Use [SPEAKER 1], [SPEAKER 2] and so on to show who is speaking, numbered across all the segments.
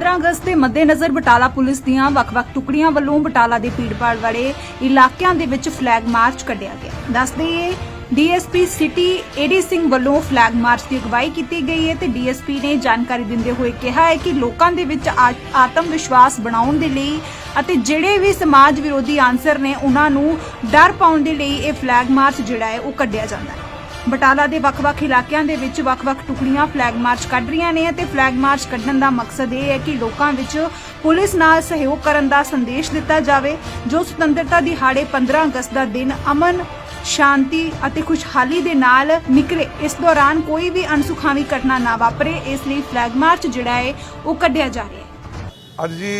[SPEAKER 1] ਦੇ ਮੱਦੇਨਜ਼ਰ ਬਟਾਲਾ ਪੁਲਿਸ ਦੀਆਂ ਵੱਖ-ਵੱਖ ਟੁਕੜੀਆਂ ਵੱਲੋਂ ਬਟਾਲਾ ਦੇ ਭੀੜਭਾੜ ਵਾਲੇ ਇਲਾਕਿਆਂ ਦੇ ਵਿੱਚ ਫਲੈਗ ਮਾਰਚ ਕੱਢਿਆ ਗਿਆ। ਦੱਸ ਦੇਈਏ ਡੀਐਸਪੀ ਸਿਟੀ ਏਡੀ ਸਿੰਘ ਵੱਲੋਂ ਫਲੈਗ ਮਾਰਚ ਦੀ ਅਗਵਾਈ ਕੀਤੀ ਗਈ ਹੈ ਤੇ ਡੀਐਸਪੀ ਨੇ ਜਾਣਕਾਰੀ ਦਿੰਦੇ ਹੋਏ ਕਿਹਾ ਹੈ ਕਿ ਲੋਕਾਂ ਦੇ ਵਿੱਚ ਆਤਮ ਵਿਸ਼ਵਾਸ ਬਣਾਉਣ ਦੇ ਲਈ ਅਤੇ ਜਿਹੜੇ ਵੀ ਸਮਾਜ ਵਿਰੋਧੀ ਆਂਸਰ ਨੇ ਉਹਨਾਂ ਨੂੰ ਡਰ ਪਾਉਣ ਦੇ ਲਈ ਇਹ ਫਲੈਗ ਮਾਰਚ ਜਿਹੜਾ ਹੈ ਉਹ ਕੱਢਿਆ ਜਾਂਦਾ ਹੈ। ਬਟਾਲਾ ਦੇ ਵੱਖ-ਵੱਖ ਇਲਾਕਿਆਂ ਦੇ ਵਿੱਚ ਵੱਖ-ਵੱਖ ਟੁਕੜੀਆਂ ਫਲੈਗ ਮਾਰਚ ਕੱਢ ਰਹੀਆਂ ਨੇ ਅਤੇ ਫਲੈਗ ਮਾਰਚ ਕੱਢਣ ਦਾ ਮਕਸਦ ਇਹ ਹੈ ਕਿ ਲੋਕਾਂ ਵਿੱਚ ਪੁਲਿਸ ਨਾਲ ਸਹਿਯੋਗ ਕਰਨ ਦਾ ਸੰਦੇਸ਼ ਦਿੱਤਾ ਜਾਵੇ, ਜੋ ਸੁਤੰਤਰਤਾ ਦਿਹਾੜੇ 15 ਅਗਸਤ ਦਾ ਦਿਨ ਅਮਨ, ਸ਼ਾਂਤੀ ਅਤੇ ਖੁਸ਼ਹਾਲੀ ਦੇ ਨਾਲ ਨਿਕਲੇ। ਇਸ ਦੌਰਾਨ ਕੋਈ ਵੀ ਅਣਸੁਖਾਵੀ ਘਟਨਾ ਨਾ ਵਾਪਰੇ, ਇਸ ਲਈ ਫਲੈਗ ਮਾਰਚ ਜਿਹੜਾ ਹੈ, ਉਹ ਕੱਢਿਆ ਜਾ ਰਿਹਾ ਹੈ।
[SPEAKER 2] ਅੱਜ ਜੀ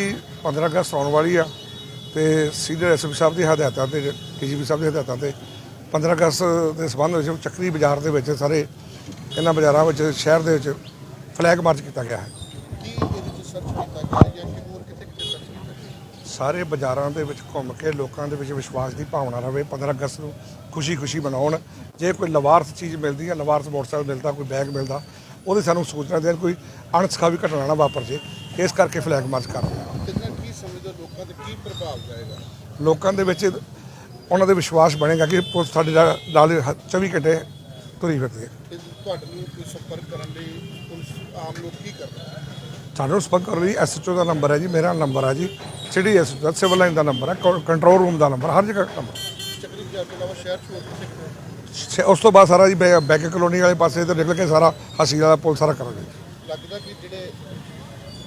[SPEAKER 2] 15 ਅਗਸਤ ਆਉਣ ਵਾਲੀ ਆ ਤੇ ਸੀਨੀਅਰ ਐਸਪੀ ਸਾਹਿਬ ਦੀ ਹਦਾਇਤਾਂ ਤੇ, ਡੀਜੀਪੀ ਸਾਹਿਬ ਦੀ ਹਦਾਇਤਾਂ ਤੇ 15 ਅਗਸਤ ਦੇ ਸਬੰਧ ਵਿੱਚ ਚੱਕਰੀ ਬਾਜ਼ਾਰ ਦੇ ਵਿੱਚ ਸਾਰੇ ਇਹਨਾਂ ਬਾਜ਼ਾਰਾਂ ਵਿੱਚ ਸ਼ਹਿਰ ਦੇ ਵਿੱਚ ਫਲੈਗ ਮਾਰਚ ਕੀਤਾ ਗਿਆ ਹੈ। ਸਾਰੇ ਬਾਜ਼ਾਰਾਂ ਦੇ ਵਿੱਚ ਘੁੰਮ ਕੇ ਲੋਕਾਂ ਦੇ ਵਿੱਚ ਵਿਸ਼ਵਾਸ ਦੀ ਭਾਵਨਾ ਰਵੇ 15 ਅਗਸਤ ਨੂੰ ਖੁਸ਼ੀ-ਖੁਸ਼ੀ ਮਨਾਉਣ। ਜੇ ਕੋਈ ਲਵਾਰਸ ਚੀਜ਼ ਮਿਲਦੀ ਹੈ ਲਵਾਰਸ ਮੋਟਰਸਾਈਕਲ ਮਿਲਦਾ ਕੋਈ ਬੈਗ ਮਿਲਦਾ ਉਹਦੀ ਸਾਨੂੰ ਸੂਚਨਾ ਦੇਣ ਕੋਈ ਅਣਸਖਾਵੀ ਘਟਨਾ ਨਾ ਵਾਪਰ ਜੇ। ਇਸ ਕਰਕੇ ਫਲੈਗ ਮਾਰਚ ਕਰ ਰਹੇ ਹਾਂ।
[SPEAKER 3] ਕਿੰਨਾ ਕੀ ਸਮਝਦੇ ਲੋਕਾਂ ਤੇ ਕੀ ਪ੍ਰਭਾਵ ਜਾਏਗਾ?
[SPEAKER 2] ਲੋਕਾਂ ਦੇ ਵਿੱਚ ਉਹਨਾਂ ਦੇ ਵਿਸ਼ਵਾਸ ਬਣੇਗਾ ਕਿ ਪੁਲਿਸ ਸਾਡੇ ਨਾਲ ਨਾਲ 24 ਘੰਟੇ ਤੁਰੀ ਫਿਰਦੀ ਹੈ।
[SPEAKER 3] ਤੁਹਾਡੇ ਨੂੰ ਕੋਈ ਸੰਪਰਕ ਕਰਨ ਲਈ ਪੁਲਿਸ ਆਮ ਲੋਕ ਕੀ ਕਰਦਾ ਹੈ?
[SPEAKER 2] ਸਾਨੂੰ ਸੰਪਰਕ ਕਰਨ ਲਈ ਐਸਐਚਓ ਦਾ ਨੰਬਰ ਹੈ ਜੀ ਮੇਰਾ ਨੰਬਰ ਹੈ ਜੀ ਸਿਟੀ ਐਸਐਚਓ ਦਾ ਸਿਵਲ ਲਾਈਨ ਦਾ ਨੰਬਰ ਹੈ ਕੰ- ਕੰਟਰੋਲ ਰੂਮ ਦਾ ਨੰਬਰ ਹਰ ਜਗ੍ਹਾ ਨੰਬਰ।
[SPEAKER 3] ਚੱਕਰੀ ਬਾਜ਼ਾਰ ਤੋਂ ਇਲਾਵਾ ਸ਼ਹਿਰ ਚ ਹੋਰ ਕਿਤੇ ਕਿਤੇ
[SPEAKER 2] ਸ- ਉਸ ਤੋਂ ਬਾਅਦ ਸਾਰਾ ਜੀ ਬੈਕ ਕਲੋਨੀ ਵਾਲੇ ਪਾਸੇ ਤੋਂ ਨਿਕਲ ਕੇ ਸਾਰਾ ਹਸੀ ਵਾਲਾ ਪੁਲ ਸਾਰਾ ਕਰਾਂਗੇ।
[SPEAKER 3] ਲੱਗਦਾ ਕਿ ਜਿਹੜੇ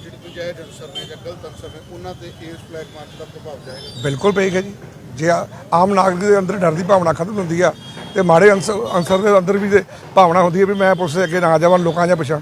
[SPEAKER 3] ਜਿਹੜੇ ਨਜਾਇਜ਼ ਅਨਸਰ ਨੇ ਜਾਂ ਗਲਤ ਅਨਸਰ ਨੇ ਉਹਨਾਂ ਤੇ ਇਸ ਫਲੈਗ ਮਾਰਚ ਦਾ ਪ੍ਰਭਾਵ ਜਾਏਗਾ?
[SPEAKER 2] ਬਿਲਕੁਲ ਪਏਗਾ ਜੀ। ਜੇ ਆਮ ਨਾਗਰਿਕ ਦੇ ਅੰਦਰ ਡਰ ਦੀ ਭਾਵਨਾ ਖਤਮ ਹੁੰਦੀ ਆ ਤੇ ਮਾੜੇ ਅੰਸਰ ਅੰਸਰ ਦੇ ਅੰਦਰ ਵੀ ਤੇ ਭਾਵਨਾ ਹੁੰਦੀ ਹੈ ਵੀ ਮੈਂ ਪੁਲਿਸ ਦੇ ਅੱਗੇ ਨਾ ਜਾਵਾਂ, ਲੋਕਾਂ ਜਾਂ ਪਿਛਾਂ